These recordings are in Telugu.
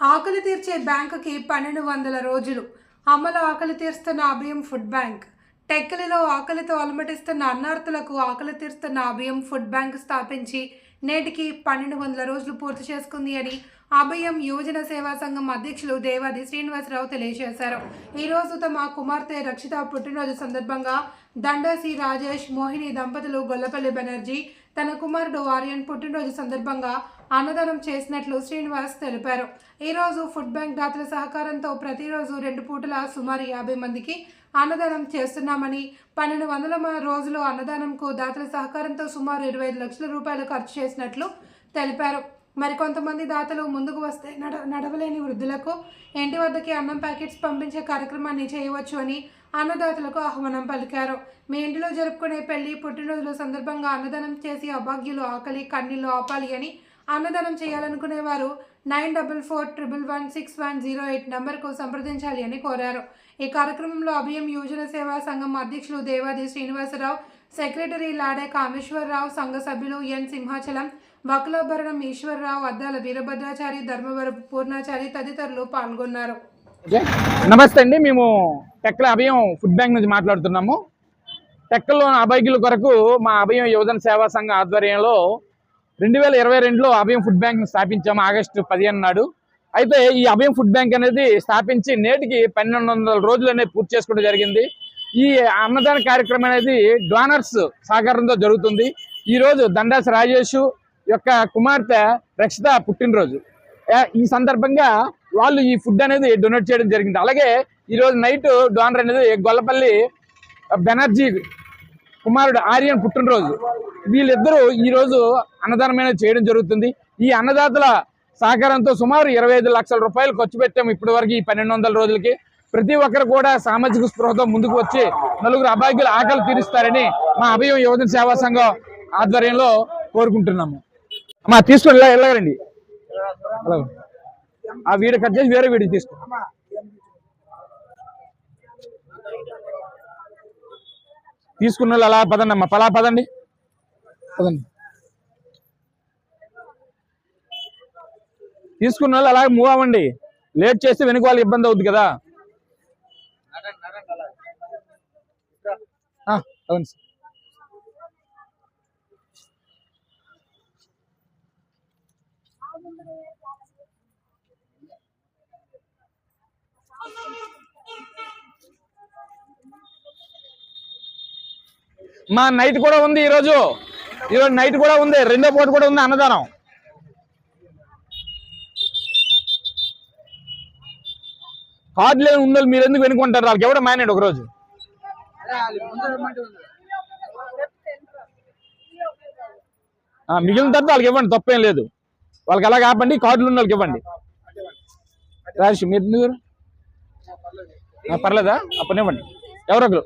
ఆకలి తీర్చే బ్యాంకుకి పన్నెండు వందల రోజులు. అమ్మలో ఆకలి తీరుస్తున్న అభయం ఫుడ్ బ్యాంక్. టెక్కలిలో ఆకలితో అలమటిస్తున్న అన్నార్థులకు ఆకలి తీరుస్తున్న అభయం ఫుడ్ బ్యాంక్ స్థాపించి నేటికి పన్నెండు వందల రోజులు పూర్తి చేసుకుంది అని అభయం యువజన సేవా సంఘం అధ్యక్షులు దేవాది శ్రీనివాసరావు తెలియజేశారు. ఈరోజు తమ కుమార్తె రక్షిత పుట్టినరోజు సందర్భంగా దండసి రాజేష్ మోహిని దంపతులు గొల్లపల్లి బెనర్జీ తన కుమారుడు ఆర్యన్ పుట్టినరోజు సందర్భంగా అన్నదానం చేసినట్లు శ్రీనివాస్ తెలిపారు. ఈరోజు ఫుడ్ బ్యాంక్ దాతల సహకారంతో ప్రతిరోజు రెండు పూటల సుమారు యాభై మందికి అన్నదానం చేస్తున్నామని పన్నెండు వందల రోజులు అన్నదానంకు దాతల సహకారంతో సుమారు ఇరవై ఐదు లక్షల రూపాయలు ఖర్చు చేసినట్లు తెలిపారు. మరికొంతమంది దాతలు ముందుకు వస్తే నడ నడవలేని వృద్ధులకు ఇంటి వద్దకి అన్నం ప్యాకెట్స్ పంపించే కార్యక్రమాన్ని చేయవచ్చు అని అన్నదాతలకు ఆహ్వానం పలికారు. మీ ఇంటిలో జరుపుకునే పెళ్ళి పుట్టినరోజుల సందర్భంగా అన్నదానం చేసి అభాగ్యులు ఆకలి కన్నీళ్ళు ఆపాలి అని అన్నదానం చేయాలనుకునే వారు nine double four triple one six one zero eight నెంబర్కు సంప్రదించాలి అని కోరారు. ఈ కార్యక్రమంలో అభయం యువజన సేవా సంఘం అధ్యక్షులు దేవాది శ్రీనివాసరావు సెక్రటరీ లాడే కామేశ్వరరావు సంఘ సభ్యులు ఎన్ సింహాచలం వకులాభరణం ఈశ్వరరావు అద్దాల వీరభద్రాచారి ధర్మవరం పూర్ణాచారి తదితరులు పాల్గొన్నారు. నమస్తే అండి మేము టెక్కల అభయం ఫుడ్ బ్యాంక్ నుంచి మాట్లాడుతున్నాము. టెక్కల్లో అభయకుల కొరకు మా అభయం యువజన సేవా సంఘం ఆధ్వర్యంలో రెండు వేల ఇరవై రెండులో అభయం ఫుడ్ బ్యాంక్ను స్థాపించాము ఆగస్టు పదిహేను నాడు. అయితే ఈ అభయం ఫుడ్ బ్యాంక్ అనేది స్థాపించి నేటికి పన్నెండు వందల రోజులు అనేది పూర్తి చేసుకోవడం జరిగింది. ఈ అన్నదాన కార్యక్రమం అనేది డోనర్స్ సహకారంతో జరుగుతుంది. ఈరోజు దండాస్ రాజేష్ యొక్క కుమార్తె రక్షిత పుట్టినరోజు. ఈ సందర్భంగా వాళ్ళు ఈ ఫుడ్ అనేది డొనేట్ చేయడం జరిగింది. అలాగే ఈరోజు నైట్ డోనర్ అనేది గొల్లపల్లి బెనర్జీ కుమారుడు ఆర్యన్ పుట్టినరోజు. వీళ్ళిద్దరూ ఈరోజు అన్నదానమైన చేయడం జరుగుతుంది. ఈ అన్నదాతల సహకారంతో సుమారు ఇరవై ఐదు లక్షల రూపాయలు ఖర్చు పెట్టాము ఇప్పటి వరకు ఈ పన్నెండు వందల రోజులకి. ప్రతి ఒక్కరు కూడా సామాజిక స్పృహతో ముందుకు వచ్చి నలుగురు అభాగ్యుల ఆకలి తీరుస్తారని మా అభయం యువజన సేవా సంఘం ఆధ్వర్యంలో కోరుకుంటున్నాము. అమ్మా తీసుకొని ఇలా ఆ వీడియో కట్ చేసి వేరే వీడియో తీసుకో. తీసుకున్న వాళ్ళు అలా పదండి అమ్మా పలా పదండి. పదండి. తీసుకున్న వాళ్ళు అలాగే మూవ్ అవ్వండి. లేట్ చేస్తే వెనుక వాళ్ళు ఇబ్బంది అవుద్ది కదా. అవును సార్. మా నైట్ కూడా ఉంది ఈరోజు. ఈరోజు నైట్ కూడా ఉంది. రెండో పూట కూడా ఉంది అన్నదానం. కార్డు లేని ఉందో మీరు ఎందుకు వెనుకుంటారు? వాళ్ళకి ఎవడో మానేడు ఒకరోజు. మిగిలిన తర్వాత వాళ్ళకి ఇవ్వండి తప్పేం లేదు. వాళ్ళకి అలా కాపండి కార్డులు ఉన్న వాళ్ళకి ఇవ్వండి. రాజేష్ మీరు పర్లేదా? అప్పుడు ఇవ్వండి. ఎవరో ఒకరు.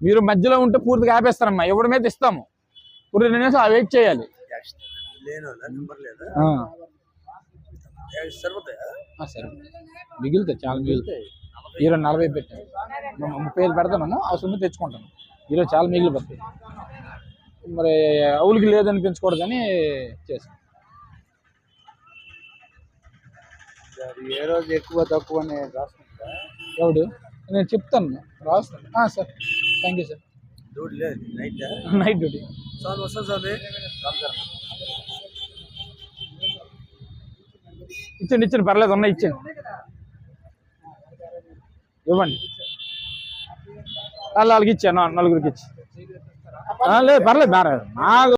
మీరు మధ్యలో ఉంటే పూర్తిగా ఆపేస్తారమ్మా. ఎవరి మీద ఇస్తాము. ఇప్పుడు రెండు నిమిషాలు వెయిట్ చేయాలి లేను నెంబర్ లేదా ఆ, సరిపోతాయా ఆ, సరే మిగులుతాయి చాలా మిగులుతాయి. ఈరోజు నలభై పెట్టాను. మేము ముప్పై ఐదు పెడతాను అవసరం ఉంటే తెచ్చుకుంటాను. ఈరోజు చాలా మిగిలిపోతాయి మరి అవులకి లేదనిపించకూడదని చేస్తాను అది ఏ రోజు ఎక్కువ తక్కువ అని రాసుకుంటా? ఎవడు? నేను చెప్తాను. రాస్తాను. ఆ, sir. Thank you sir duty లేదు. నైట్? Night duty. సార్ వస్తాను సార్. ఇచ్చండి ఇచ్చండి పర్లేదు ఉన్నాయి ఇచ్చేయండి ఇవ్వండి వాళ్ళ వాళ్ళకి ఇచ్చాను నలుగురికి ఇచ్చి ఆ, లేదు పర్లేదు బాగా నాకు